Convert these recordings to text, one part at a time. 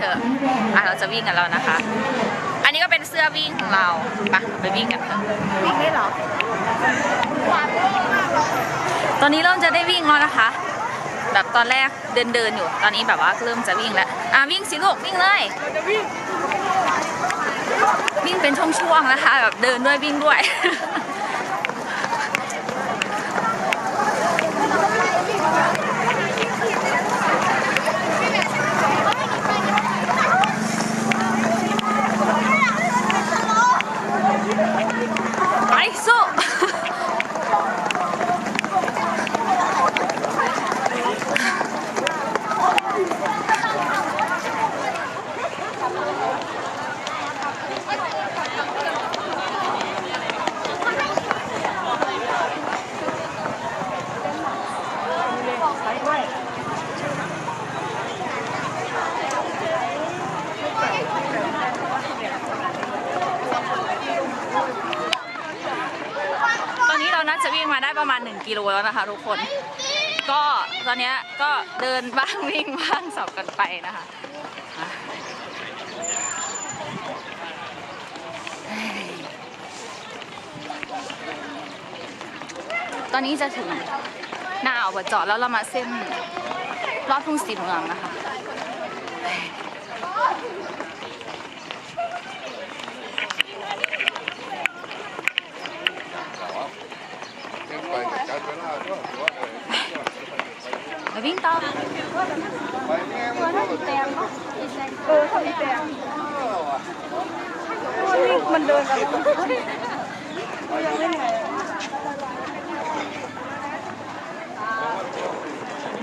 เถอะอะเราจะวิ่งกันแล้วนะคะ อันนี้ก็เป็นเสื้อวิ่งของเราไปไปวิ่งกันเถอะวิ่งได้เหรอตอนนี้เริ่มจะได้วิ่งแล้วนะคะ แบบตอนแรกเดินเดินๆอยู่ ตอนนี้แบบว่าเริ่มจะวิ่งแล้วอะวิ่งสิลูกวิ่งเลยวิ่งเป็นช่วงๆนะคะแบบเดินด้วยวิ่งด้วย ไปสู้ ตอนนี้เราน่าจะวิ่ง มาได้ประมาณ 1 กิโลแล้วนะคะทุกคน ก็ตอนนี้ก็เดินบ้างวิ่งบ้างสับกันไปนะคะอะตอนนี้จะถึงหน้าอบจแล้วเรามาเส้นรอบทุ่งสีเมืองนะคะ ไปวิ่งต่อ เออทำแปลงวิ่งมันเดินกัน ยังไม่เหน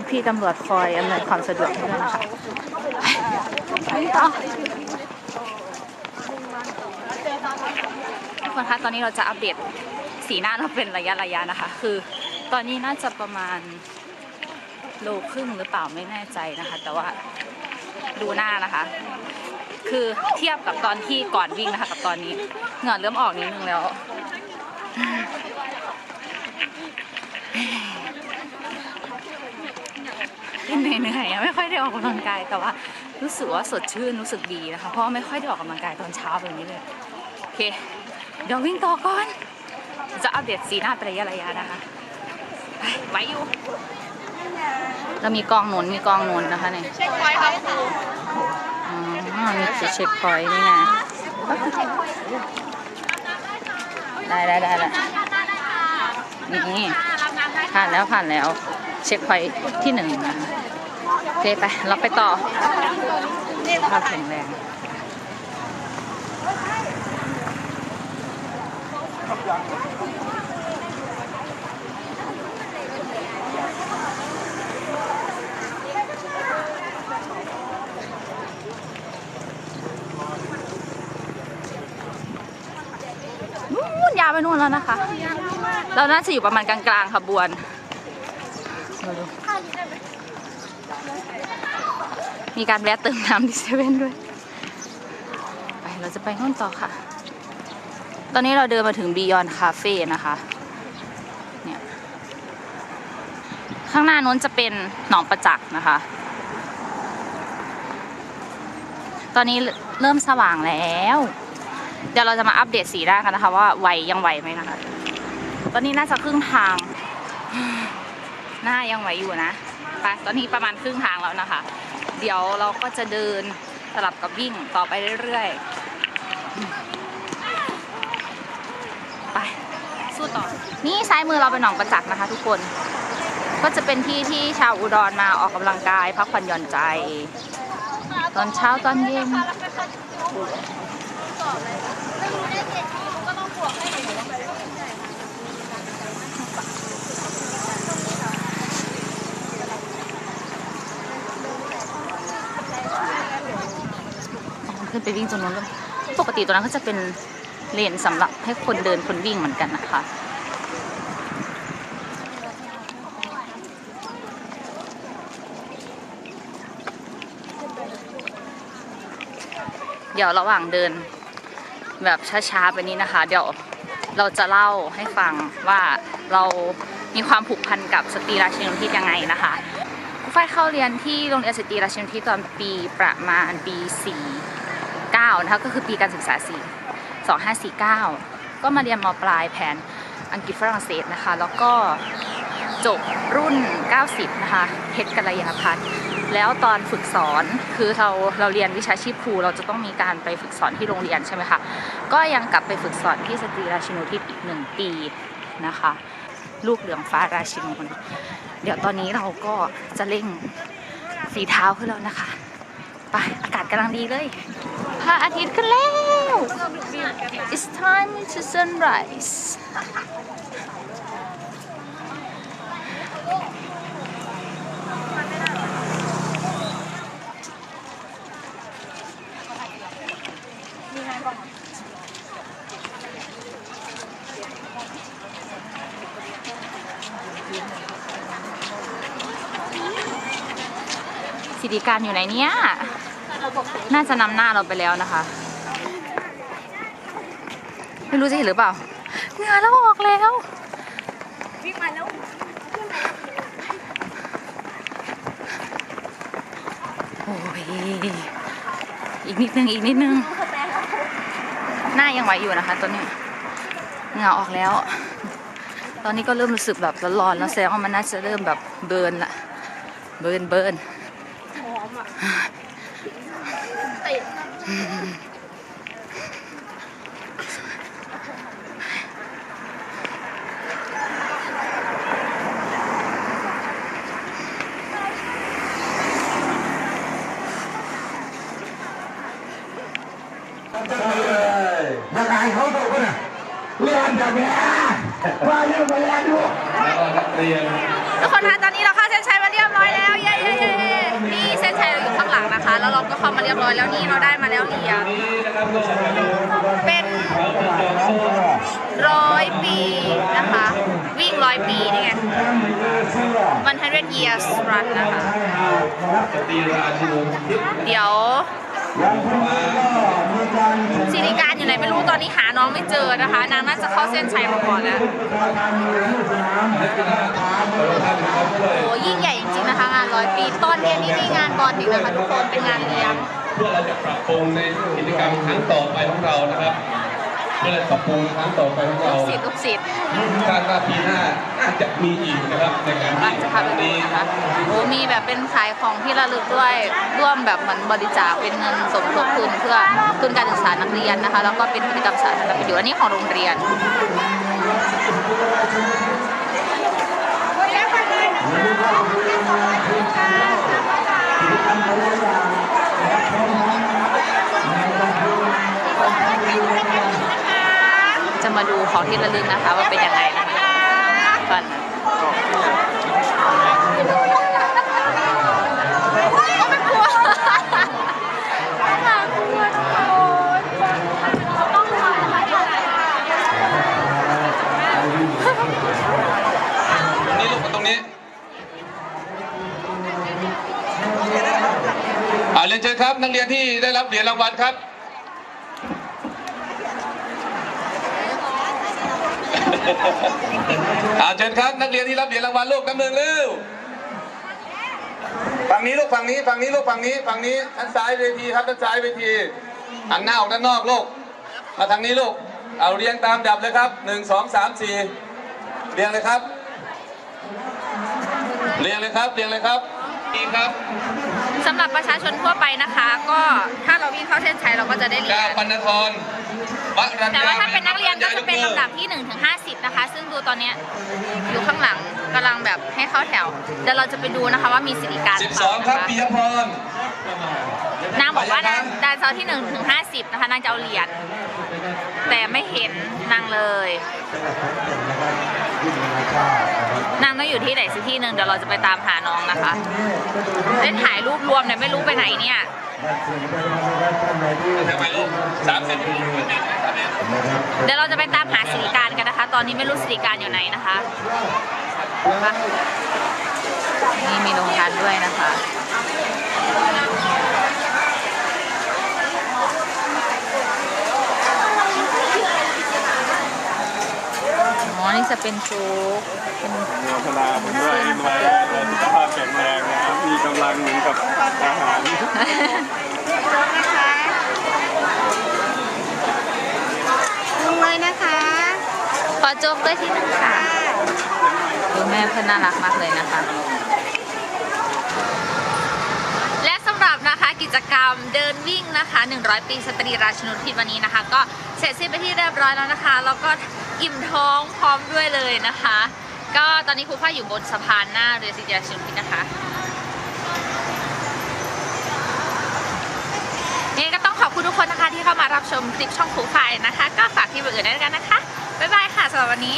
พี่ตำรวจคอยอำนวยความสะดวกให้ด้วยนะคะไปต่อทุกคนคะตอนนี้เราจะอัปเดตสีหน้าเราเป็นระยะระยะนะคะ คือตอนนี้น่าจะประมาณโลครึ่งหรือเปล่าไม่แน่ใจนะคะ แต่ว่า ดูหน้านะคะ คือเทียบกับตอนที่ก่อนวิ่งนะคะ กับตอนนี้เหงื่อเริ่มออกนิดนึงแล้ว เหนื่อยๆไม่ค่อยได้ออกกำลังกายแต่ว่ารู้สึกว่าสดชื่นรู้สึกดีนะคะ เพราะไม่ค่อยได้ออกกำลังกายตอนเช้าแบบนี้เลยโอเค เดี๋ยววิ่งต่อก่อน จะอัปเดตสีหน้าเป็นระยะระยะนะคะไปไว้อยู่ เรามีกองหนุนมีกองหนุนนะคะเนี่ยเช็คไว้ครับครูอ๋อมีจุดเช็คพอยต์นี่นะได้ได้ได้ล้นี่ผ่านแล้วผ่านแล้วเช็คพอยต์ที่หนึ่งนะโอเคไปเราไปต่อภาพแข็งแรงาว ไปนู่นแล้วนะคะ เราน่าจะอยู่ประมาณกลางๆขบวนมีการแวะเติมน้ำที่เซเว่นด้วย ไปเราจะไปนู่นต่อค่ะ ตอนนี้เราเดินมาถึง Beyond Cafe นะคะ เนี่ย ข้างหน้านู้นจะเป็นหนองประจักษ์นะคะ ตอนนี้เริ่มสว่างแล้ว เดี๋ยวเราจะมาอัปเดตสีหน้ากันนะคะ ว่าไหวยังไหวไหมนะคะ ตอนนี้น่าจะครึ่งทาง หน้ายังไหวอยู่นะไปตอนนี้ประมาณครึ่งทางแล้วนะคะ เดี๋ยวเราก็จะเดินสลับกับวิ่งต่อไปเรื่อยๆ ไปสู้ต่อ นี่ซ้ายมือเราเป็นหนองประจักษ์นะคะ ทุกคน ก็จะเป็นที่ที่ชาวอุดรมาออกกำลังกาย พักผ่อนหย่อนใจ ตอนเช้าตอนเย็น ขึ้นไปวิ่งตรงนู้นเลยปกติตรงนั้นก็จะเป็นเลนสำหรับให้คนเดินคนวิ่งเหมือนกันนะคะเดี๋ยวระหว่างเดิน แบบช้าๆไปนี้นะคะ เดี๋ยวเราจะเล่าให้ฟังว่าเรามีความผูกพันกับสตรีราชินีทิศยังไงนะคะฝ้ายเข้าเรียนที่โรงเรียนสตรีราชินุทิศตอนปีประมาณปี 49 นะคะก็คือปีการศึกษา 4 2549 ก็มาเรียนมปลายแผนอังกฤษฝรั่งเศสนะคะ แล้วก็ จบรุ่น 90 นะคะเพชรกัลยาพัฒน์แล้วตอนฝึกสอนคือเราเราเรียนวิชาชีพครู เราจะต้องมีการไปฝึกสอนที่โรงเรียนใช่ไหมคะก็ยังกลับไปฝึกสอนที่สตรีราชินูทิศอีกหนึ่งปีนะคะ ลูกเหลืองฟ้าราชินูเดี๋ยวตอนนี้เราก็จะเร่งฝีเท้าขึ้นแล้วนะคะไปอากาศกำลังดีเลยพระอาทิตย์ขึ้นแล้ว It's time to sunrise สิริการอยู่ไหนเนี่ย น่าจะนำหน้าเราไปแล้วนะคะ ไม่รู้จะเห็นหรือเปล่าเหงื่อเราออกแล้ววิ่งมาแล้วโอ้ยอีกนิดนึงอีกนิดนึงหน้ายังไหวอยู่นะคะตอนนี้เหงื่อออกแล้ว ตอนนี้ก็เริ่มรู้สึกแบบร้อนๆแล้วแสดงว่ามันน่าจะเริ่มแบบเบิร์นละเบิร์นเบิร์น ยังไงเขาบอกว่าเรียนแบบนี้ว่าเรื่องไปแล้วดูแล้วก็นักเรียน ทุกคนคะตอนนี้เราเข้าเส้นชัยมาเรียบร้อยแล้ว เย้เย้เย้ แล้วเราก็เข้ามาเรียบร้อยแล้วนี่เราได้มาแล้วเหรียญเป็นร้อยปีนะคะ วิ่งร้อยปีนี่ไง100 years run นะคะสรีราชินูทิศเดี๋ยว ไม่รู้ตอนนี้หาน้องไม่เจอนะคะ นางน่าจะเข้าเส้นชัยมาก่อนแล้วโทรทัศน์เขาด้วยโอ้ยิ่งใหญ่จริงๆนะคะงานร้อยปี ตอนเย็นนี้มีงานบอลอีกนะคะทุกคนเป็นงานเลี้ยง เพื่อเราจะปรับปรุงในกิจกรรมครั้งต่อไปของเรานะครับ เพื่อปรับปรุงครั้งต่อไปของเราสิทธิ์ลูกศิษย์คาดว่าปีหน้าน่าจะมีอีกนะครับในการอาที่จจะพาไปดูนะคะโอ้มีแบบเป็นขายของที่ระลึกด้วยร่วมแบบเหมือนบริจาคเป็นเงินสมทบทุนเพื่อทุนการศึกษานักเรียนนะคะ แล้วก็เป็นกิจกรรมสาธารณประโยชน์อันนี้ของโรงเรียนจ มาดูของที่ระลึกนะคะว่าเป็นยังไงนะคะก่อนนะก็ไม่กลัวน่ากลัวทุกคนต้องทำนะคะตรงนี้ลูกมาตรงนี้อ่าเรียนเชิญครับ นักเรียนที่ได้รับเหรียญรางวัลครับ อาเชิญครับนักเรียนที่รับเหรียญรางวัลลูกน้ำหนึ่งเร็วฝั่งนี้ลูกฝั่งนี้ฝั่งนี้ลูกฝั่งนี้ฝั่งนี้ด้านซ้ายเวทีครับด้านซ้ายเวทีหันหน้าออกด้านนอกลูกมาทางนี้ลูกเอาเรียงตามดับเลยครับหนึ่งสองสามสี่เรียงเลยครับ เรียงเลยครับเรียงเลยครับดีครับ สำหรับประชาชนทั่วไปนะคะ ก็ถ้าเราวิ่งเข้าเส้นชัยเราก็จะได้เหรียดาวญปันธรวรัญแต่ญาว่าถ้าเป็นนักเรียนก็จะเป็นลำดับที่1ถึง50 นะคะ ซึ่งดูตอนเนี้ยอยู่ข้างหลังกำลังแบบให้เข้าแถวเดี๋ยวเราจะไปดูนะคะว่ามีสิริการหสิรืบอเปสล่าองนะครับคะปิยพร นางบอกว่านางดานเซาที่1ถึง50 นะคะนางจะเอาเหรียญแต่ไม่เห็นนางเลยนา นางต้องอยู่ที่ไหนสักที่หนึ่งเดี๋ยวเราจะไปตามหาน้องนะคะได้ถ่ายรูปรวมเนี่ยไม่รู้ไปไหนเนี่ยเดี๋ยวเราจะไปตามหาสิริการกันนะคะ ตอนนี้ไม่รู้สิริการอยู่ไหนนะคะนี่มีโรงทานด้วยนะคะ นี่นี้จะเป็นโจ๊กเป็นโมทนาผมด้วยไว้สุขภาพแข็งแรงนะครับมีกำลังเหมือนกับอาหารลุงเลยนะคะขอโจ๊กด้วยที่หนึงค่ะดูแม่เพื่อนน่ารักมากเลยนะคะสำหรับนะคะ กิจกรรมเดินวิ่งนะคะ 100 ปีสตรีราชนุทิศวันนี้นะคะ ก็เสร็จสิ้นไปที่เรียบร้อยแล้วนะคะแล้วก็อิ่มท้องพร้อมด้วยเลยนะคะ ก็ตอนนี้ครูฝ้าอยู่บนสะพานหน้าเรือสตรีราชนุทิศนะคะนี่ก็ต้องขอบคุณทุกคนนะคะที่เข้ามารับชมคลิปช่องครูฝ้านะคะ ก็ฝากที่อื่นด้วยกันนะคะบ๊ายบายค่ะสำหรับวันนี้